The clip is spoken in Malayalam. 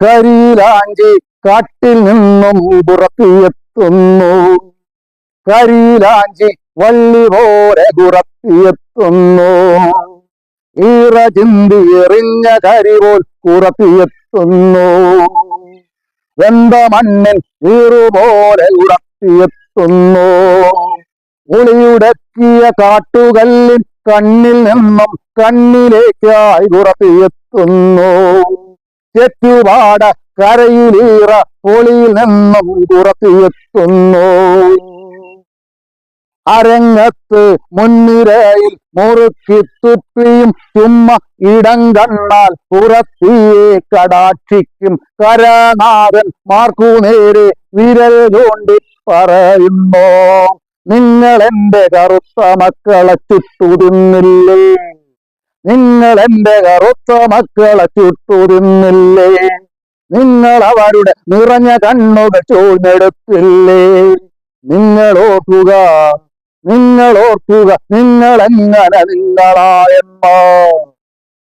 കരിയിലാഞ്ചി കാട്ടിൽ നിന്നും പുറത്തിയെത്തുന്നു കരിയിലാഞ്ചി വള്ളി പോലെ പുറത്തിയെത്തുന്നു ഈറ ചിന്തി എറിഞ്ഞ കരി പോൽ കുറത്തിയെത്തുന്നു വെന്ത മണ്ണിൽ ഈറുപോലെ ഉറത്തിയെത്തുന്നു ഉളിയുടക്കിയ കാട്ടുകല്ലിൻ കണ്ണിൽ നിന്നും കണ്ണിലേക്കായി കുറത്തിയെത്തുന്നു ചെറ്റുപാട കരയിലീറ പൊളിയിൽ നിന്നും കുറത്തിയെത്തുന്നു അരങ്ങത്ത് മുൻനിരയിൽ മുറുക്കി തുപ്പിയും ചുമ്മ ഇടം കണ്ണാൽ പുറത്തിയെ കടാക്ഷിക്കും. കരനാഥൻ മാർക്കു നേരെ വിരൽ കൊണ്ടി പറയുന്നു നിങ്ങൾ എന്റെ കറുത്ത മക്കളെ ചുട്ടുതിന്നില്ലേ? നിങ്ങൾ എന്റെ കറുത്ത മക്കളെ ചുട്ടുതിന്നില്ലേ? നിങ്ങൾ അവരുടെ നിറഞ്ഞ കണ്ണുകൾ ചൂഴ്ന്നെടുത്തില്ലേ? നിങ്ങൾ ഓർക്കുക നിങ്ങൾ ഓർക്കുക നിങ്ങൾ എങ്ങനെ നിങ്ങളായെന്നോ.